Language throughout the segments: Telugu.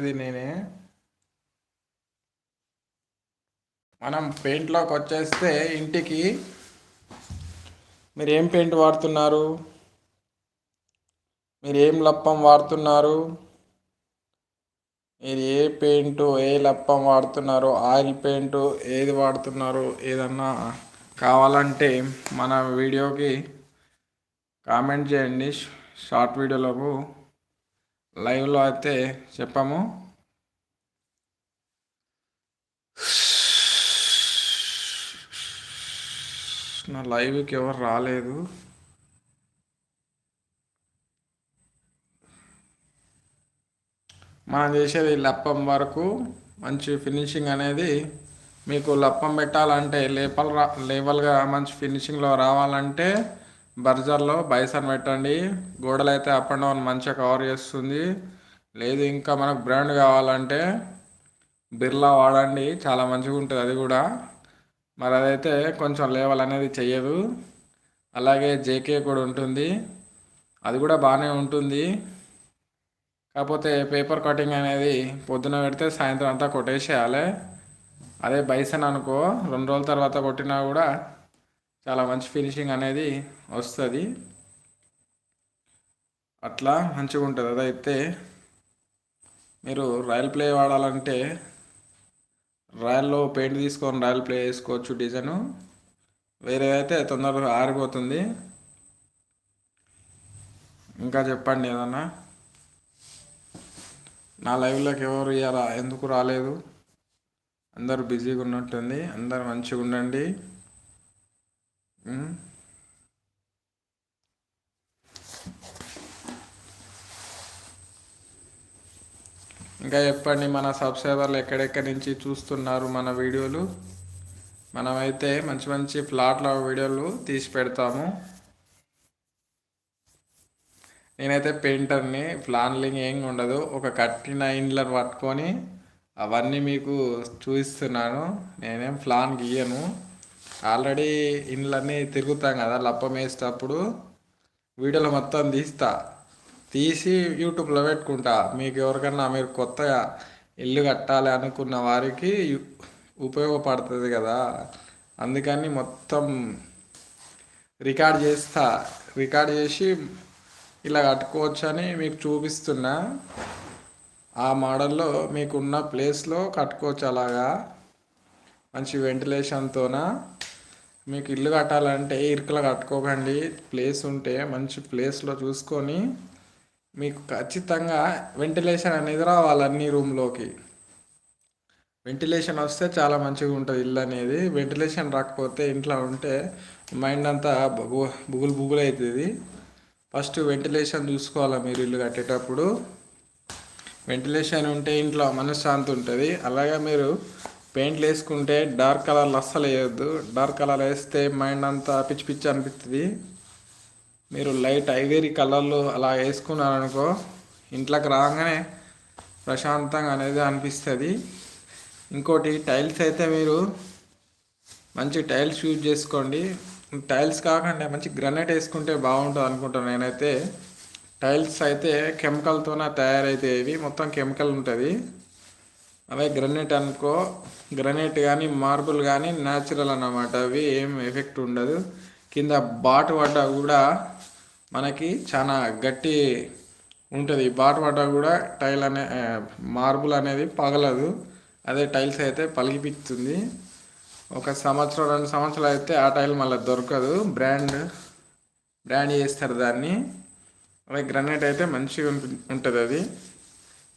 ఇది నేనే. మనం పెయింట్లోకి వచ్చేస్తే ఇంటికి మీరు ఏం పెయింట్ వాడుతున్నారు? మీరు ఏం లప్పం వాడుతున్నారు? మీరు ఏ పెయింట్ ఏ లప్పం వాడుతున్నారు ఆయిల్ పెయింట్ ఏది వాడుతున్నారు ఏదన్నా కావాలంటే మన వీడియోకి కామెంట్ చేయండి. షార్ట్ వీడియోలకు లైవ్లో అయితే చెప్పాము. నా లైవ్కి ఎవరు రాలేదు. మనం చేసేది లప్పం వరకు మంచి ఫినిషింగ్ అనేది మీకు లప్పం పెట్టాలంటే లేపల్ రా లేవల్గా మంచి ఫినిషింగ్లో రావాలంటే బర్జర్లో బైసన్ పెట్టండి. గోడలు అయితే అప్ అండ్ డౌన్ మంచిగా కవర్ చేస్తుంది. లేదు ఇంకా మనకు బ్రాండ్ కావాలంటే బిర్లా వాడండి. చాలా మంచిగా ఉంటుంది అది కూడా. మరి అదైతే కొంచెం లేవల్ అనేది చెయ్యదు. అలాగే జేకే కూడా ఉంటుంది. అది కూడా బాగానే ఉంటుంది. కాకపోతే పేపర్ కటింగ్ అనేది పొద్దున పెడితే సాయంత్రం అంతా కొట్టేసేయాలి. అదే బైసన్ అనుకో రెండు రోజుల తర్వాత కొట్టినా కూడా చాలా మంచి ఫినిషింగ్ అనేది వస్తుంది. అట్లా మంచిగా ఉంటుంది. అదైతే మీరు రాయల్ ప్లే వాడాలంటే రాయల్లో పెయింట్ తీసుకొని రాయల్ ప్లే చేసుకోవచ్చు డిజైను. వేరేదైతే తొందరగా ఆరిపోతుంది. ఇంకా చెప్పండి ఏదన్నా? నా లైవ్లోకి ఎవరు ఇవ్వాలా ఎందుకు రాలేదు? అందరూ బిజీగా ఉన్నట్టుంది. అందరు మంచిగా ఉండండి. ఇంకా చెప్పండి మన సబ్స్క్రైబర్లు ఎక్కడెక్కడి నుంచి చూస్తున్నారు మన వీడియోలు? మనమైతే మంచి మంచి ఫ్లాట్ల వీడియోలు తీసి పెడతాము. నేనైతే పెయింటర్ని ప్లాన్లింగ్ ఏం ఉండదు. ఒక కట్టిన ఇండ్లను పట్టుకొని అవన్నీ మీకు చూపిస్తున్నాను. నేనేం ప్లాన్ గీయను. ఆల్రెడీ ఇండ్లన్నీ తిరుగుతాం కదా లప్పం వేసేటప్పుడు వీడియోలు మొత్తం తీస్తా. తీసి యూట్యూబ్లో పెట్టుకుంటా. మీకు ఎవరికన్నా మీరు కొత్తగా ఇల్లు కట్టాలి అనుకున్న వారికి ఉపయోగపడుతుంది కదా. అందుకని మొత్తం రికార్డ్ చేస్తా. రికార్డ్ చేసి ఇలా కట్టుకోవచ్చు అని మీకు చూపిస్తున్నా. ఆ మోడల్లో మీకున్న ప్లేస్లో కట్టుకోవచ్చు అలాగా. మంచి వెంటిలేషన్తోన. మీకు ఇల్లు కట్టాలంటే ఇరుకలు కట్టుకోకండి. ప్లేస్ ఉంటే మంచి ప్లేస్లో చూసుకొని మీకు ఖచ్చితంగా వెంటిలేషన్ అనేది రావాలి అన్ని రూమ్లోకి. వెంటిలేషన్ వస్తే చాలా మంచిగా ఉంటుంది ఇల్లు అనేది. వెంటిలేషన్ రాకపోతే ఇంట్లో ఉంటే మైండ్ అంతా బుగులు బుగులు అవుతుంది ఫస్ట్ వెంటిలేషన్ చూసుకోవాలి మీరు ఇల్లు కట్టేటప్పుడు. వెంటిలేషన్ ఉంటే ఇంట్లో మనశ్శాంతి ఉంటుంది. అలాగే మీరు పెయింట్లు వేసుకుంటే డార్క్ కలర్లు అస్సలు వేయొద్దు. డార్క్ కలర్ వేస్తే మైండ్ అంతా పిచ్చి పిచ్చి అనిపిస్తుంది మీరు లైట్ ఐవేరీ కలర్లు అలా వేసుకున్నారనుకో ఇంట్లోకి రాగానే ప్రశాంతంగా అనేది అనిపిస్తుంది. ఇంకోటి టైల్స్ అయితే మీరు మంచి టైల్స్ యూజ్ చేసుకోండి. టైల్స్ కాకుండా మంచి గ్రనైట్ వేసుకుంటే బాగుంటుంది అనుకుంటాను నేనైతే. టైల్స్ అయితే కెమికల్తోనే తయారైతాయి మొత్తం కెమికల్ ఉంటుంది. అవే గ్రనైట్ అనుకో గ్రనైట్ కానీ మార్బుల్ కానీ న్యాచురల్ అన్నమాట. అవి ఏం ఎఫెక్ట్ ఉండదు. కింద బాటు పడ్డా కూడా మనకి చాలా గట్టి ఉంటుంది. బాటు పడ్డా కూడా టైల్ అనే మార్బుల్ అనేది పగలదు. అదే టైల్స్ అయితే పలిగిపిస్తుంది ఒక సంవత్సరం రెండు సంవత్సరాలు అయితే ఆ టైల్ మళ్ళీ దొరకదు. బ్రాండ్ బ్రాండ్ చేస్తారు దాన్ని. అదే గ్రనైట్ అయితే మంచిగా ఉంటుంది అది.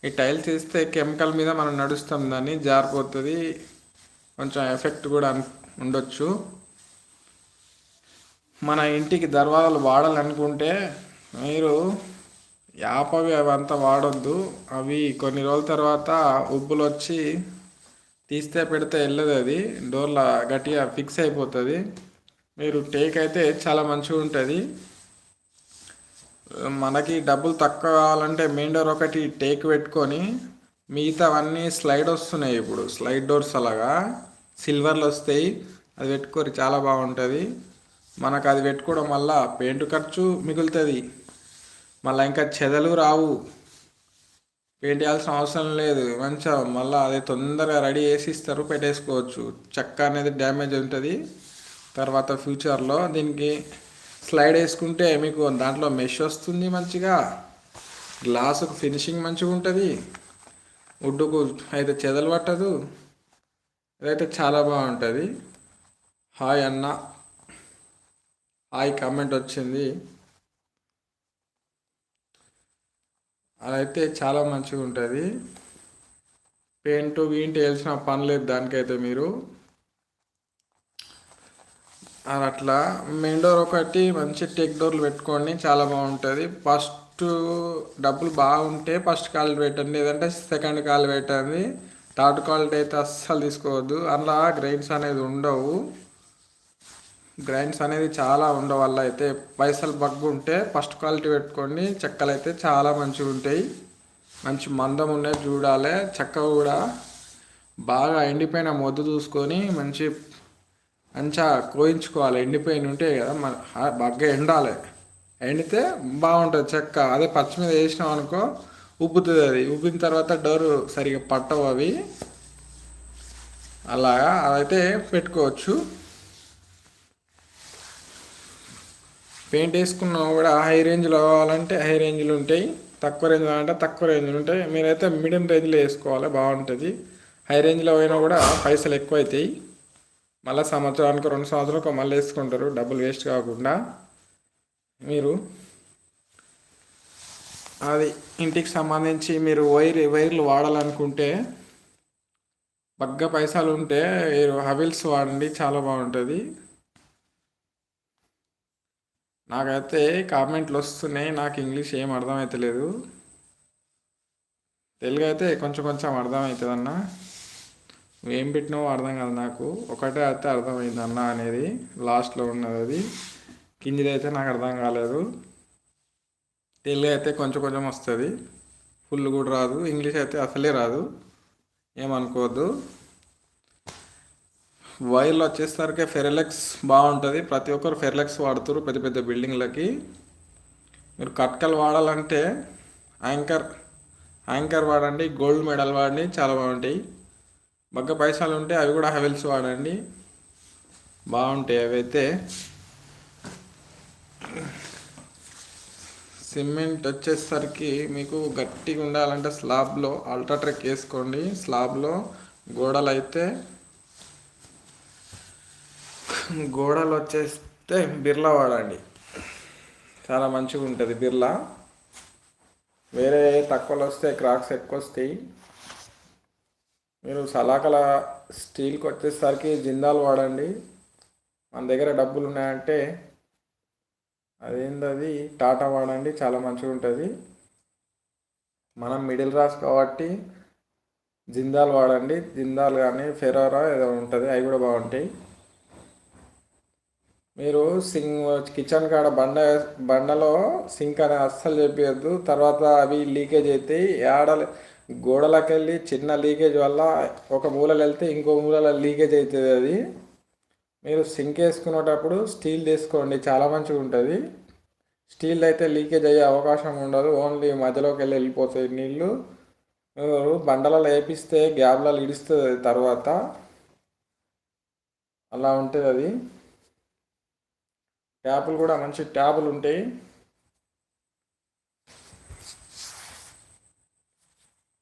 ఈ టైల్స్ వేస్తే కెమికల్ మీద మనం నడుస్తాం దాన్ని జారిపోతుంది. కొంచెం ఎఫెక్ట్ కూడా ఉండొచ్చు. మన ఇంటికి దర్వాజాలు వాడాలనుకుంటే మీరు యాపవి అవంతా వాడొద్దు. అవి కొన్ని రోజుల తర్వాత ఉబ్బులు వచ్చి తీస్తే పెడితే వెళ్ళదు అది. డోర్లో గట్టిగా ఫిక్స్ అయిపోతుంది. మీరు టేక్ అయితే చాలా మంచిగా ఉంటుంది మనకి డబ్బులు తక్కువ కావాలంటే మెయిన్ డోర్ ఒకటి టేక్ పెట్టుకొని మిగతావన్నీ స్లైడ్ వస్తున్నాయి ఇప్పుడు. స్లైడ్ డోర్స్ అలాగా. సిల్వర్లు వస్తాయి. అది పెట్టుకొని చాలా బాగుంటుంది. మనకు అది పెట్టుకోవడం వల్ల పెయింట్ ఖర్చు మిగులుతుంది. మళ్ళీ ఇంకా చెదలు రావు. పెయింట్ చేయాల్సిన అవసరం లేదు. మంచిగా మళ్ళీ అది తొందరగా రెడీ చేసి ఇస్తారు. పెట్టేసుకోవచ్చు. చెక్క అనేది డ్యామేజ్ ఉంటుంది. తర్వాత ఫ్యూచర్లో దీనికి స్లైడ్ వేసుకుంటే మీకు దాంట్లో మెష్ వస్తుంది మంచిగా. గ్లాసుకు ఫినిషింగ్ మంచిగా ఉంటుంది. వుడ్డుకు అయితే చెదలు పట్టదు. ఇదైతే చాలా బాగుంటుంది. హాయ్ అన్న. హాయ్ కామెంట్ వచ్చింది. అదైతే చాలా మంచిగా ఉంటుంది. పెయింట్ గీంట్ వేయాల్సిన పని లేదు దానికైతే మీరు. అట్లా. మెయిన్ డోర్ ఒకటి మంచి టెక్ డోర్లు పెట్టుకోండి చాలా బాగుంటుంది. ఫస్ట్ డబ్బులు బాగుంటే ఫస్ట్ కాల్ పెట్టండి లేదంటే సెకండ్ కాల్ పెట్టండి. థర్డ్ క్వాలిటీ అయితే అస్సలు తీసుకోవద్దు. అందులో గ్రైన్స్ అనేది ఉండవు. గ్రైండ్స్ అనేది చాలా ఉండవు వల్ల అయితే. పైసలు బగ్గు ఉంటే ఫస్ట్ క్వాలిటీ పెట్టుకోండి చెక్కలు అయితే చాలా మంచిగా ఉంటాయి. మంచి మందం ఉన్నాయి చూడాలి చెక్క కూడా. బాగా ఎండిపోయిన మొద్దు చూసుకొని మంచి మంచిగా కోయించుకోవాలి ఎండిపోయిన ఉంటాయి కదా మన బాగా ఎండాలి. ఎండితే బాగుంటుంది చెక్క. అదే పచ్చి మీద వేసినాం అనుకో ఉబ్బుతుంది అది. ఉబ్బిన తర్వాత డోరు సరిగా పట్టవు అవి. అలాగా అదైతే పెట్టుకోవచ్చు. పెయింట్ వేసుకున్నా కూడా హై రేంజ్లో కావాలంటే హై రేంజ్లు ఉంటాయి. తక్కువ రేంజ్ అంటే తక్కువ రేంజ్లు ఉంటాయి. మీరైతే మీడియం రేంజ్లో వేసుకోవాలి బాగుంటుంది. హై రేంజ్లో పోయినా కూడా పైసలు ఎక్కువ అవుతాయి మళ్ళీ సంవత్సరానికి రెండు సంవత్సరాలకు మళ్ళీ వేసుకుంటారు. డబ్బులు వేస్ట్ కాకుండా మీరు అది ఇంటికి సంబంధించి మీరు వైర్ వైర్లు వాడాలనుకుంటే బగ్గ పైసలు ఉంటే మీరు హవిల్స్ వాడండి చాలా బాగుంటుంది. నాకైతే కామెంట్లు వస్తున్నాయి నాకు ఇంగ్లీష్ ఏం అర్థమవుతలేదు తెలుగు అయితే కొంచెం కొంచెం అర్థమవుతుంది అన్న ఏం పెట్టినావో అర్థం కాదు నాకు. ఒకటే అయితే అర్థమైంది అన్న అనేది. లాస్ట్లో ఉన్నది అది. కిందిది అయితే నాకు అర్థం కాలేదు. తెలుగు అయితే కొంచెం కొంచెం వస్తుంది. ఫుల్ కూడా రాదు. ఇంగ్లీష్ అయితే అసలే రాదు. ఏమనుకోవద్దు. వైర్లు వచ్చేసరికి ఫెరలెక్స్ బాగుంటుంది. ప్రతి ఒక్కరు ఫెరలెక్స్ వాడుతారు పెద్ద పెద్ద బిల్డింగ్లకి. మీరు కట్కలు వాడాలంటే యాంకర్ యాంకర్ వాడండి గోల్డ్ మెడల్ వాడండి చాలా బాగుంటాయి. బగ్గ పైసలు ఉంటే అవి కూడా హెవెల్స్ వాడండి. బాగుంటాయి అవి అయితే సిమెంట్ వచ్చేసరికి మీకు గట్టిగా ఉండాలంటే స్లాబ్లో అల్ట్రాట్రెక్ వేసుకోండి. స్లాబ్లో గోడలు అయితే గోడలు వచ్చేస్తే బిర్లా వాడండి. చాలా మంచిగా ఉంటుంది బిర్లా. వేరే తక్కువలో వస్తే క్రాక్స్ ఎక్కువ వస్తాయి. మీరు సలాకల స్టీల్కి వచ్చేసరికి జిందాల్ వాడండి. మన దగ్గర డబ్బులు ఉన్నాయంటే అదేందది టాటా వాడండి చాలా మంచిగా ఉంటుంది. మనం మిడిల్ క్లాస్ కాబట్టి జిందాల్ వాడండి. జిందాల్ కానీ ఫెరారా ఏదో ఉంటుంది అవి కూడా బాగుంటాయి. మీరు సింగ్ కిచెన్ కాడ బండ బండలో సింక్ అని అస్సలు చెప్పేయద్దు. తర్వాత అవి లీకేజ్ అవుతాయి ఆడలు గోడలకెళ్ళి చిన్న లీకేజ్ వల్ల ఒక మూలలో వెళ్తే ఇంకో మూలలో లీకేజ్ అవుతుంది అది. మీరు సింక్ వేసుకునేటప్పుడు స్టీల్ తీసుకోండి చాలా మంచిగా ఉంటుంది. స్టీల్ అయితే లీకేజ్ అయ్యే అవకాశం ఉండదు ఓన్లీ మధ్యలోకి వెళ్ళి వెళ్ళిపోతాయి నీళ్ళు. బండలలో వేపిస్తే గ్యాబ్లలో ఇడుస్తుంది తర్వాత. అలా ఉంటుంది అది. ట్యాపులు కూడా మంచి ట్యాపులు ఉంటాయి.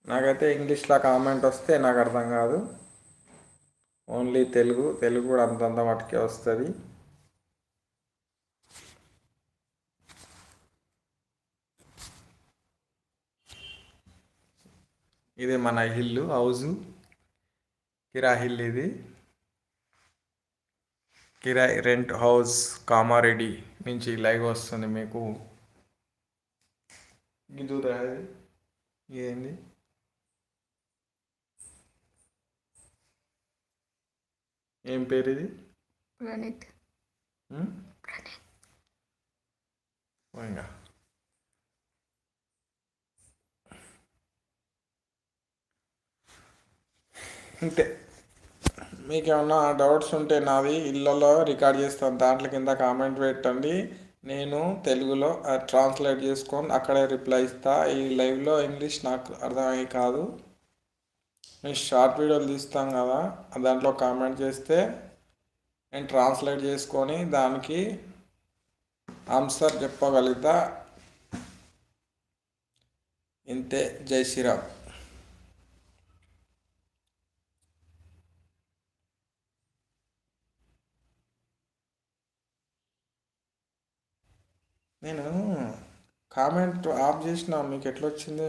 నాకైతే ఇంగ్లీష్లో కామెంట్ వస్తే నాకు అర్థం కాదు. ఓన్లీ తెలుగు తెలుగు కూడా అంతంత మటుకే వస్తుంది. ఇది మన ఇల్లు హౌజు. కిరా హిల్ ఇది. కిరాయి రెంట్ హౌస్ కామారెడ్డి నుంచి లైవ్ వస్తుంది మీకు. ఇది ఏంది? ఏం పేరు ఇది? ప్రణీత్. అంతే మీకు ఏమన్నా డౌట్స్ ఉంటే నాది ఇళ్ళలో రికార్డ్ చేస్తాను. దాంట్లో కింద కామెంట్ పెట్టండి. నేను తెలుగులో ట్రాన్స్లేట్ చేసుకొని అక్కడే రిప్లై ఇస్తా. ఈ లైవ్లో ఇంగ్లీష్ నాకు అర్థమయ్యి కాదు. నేను షార్ట్ వీడియోలు తీస్తాం కదా దాంట్లో కామెంట్ చేస్తే నేను ట్రాన్స్లేట్ చేసుకొని దానికి ఆన్సర్ చెప్పగలుగుతా. ఇంతే జై శ్రీరామ్. నేను కామెంట్ ఆఫ్ చేసిన మీకు ఎట్లా వచ్చిందో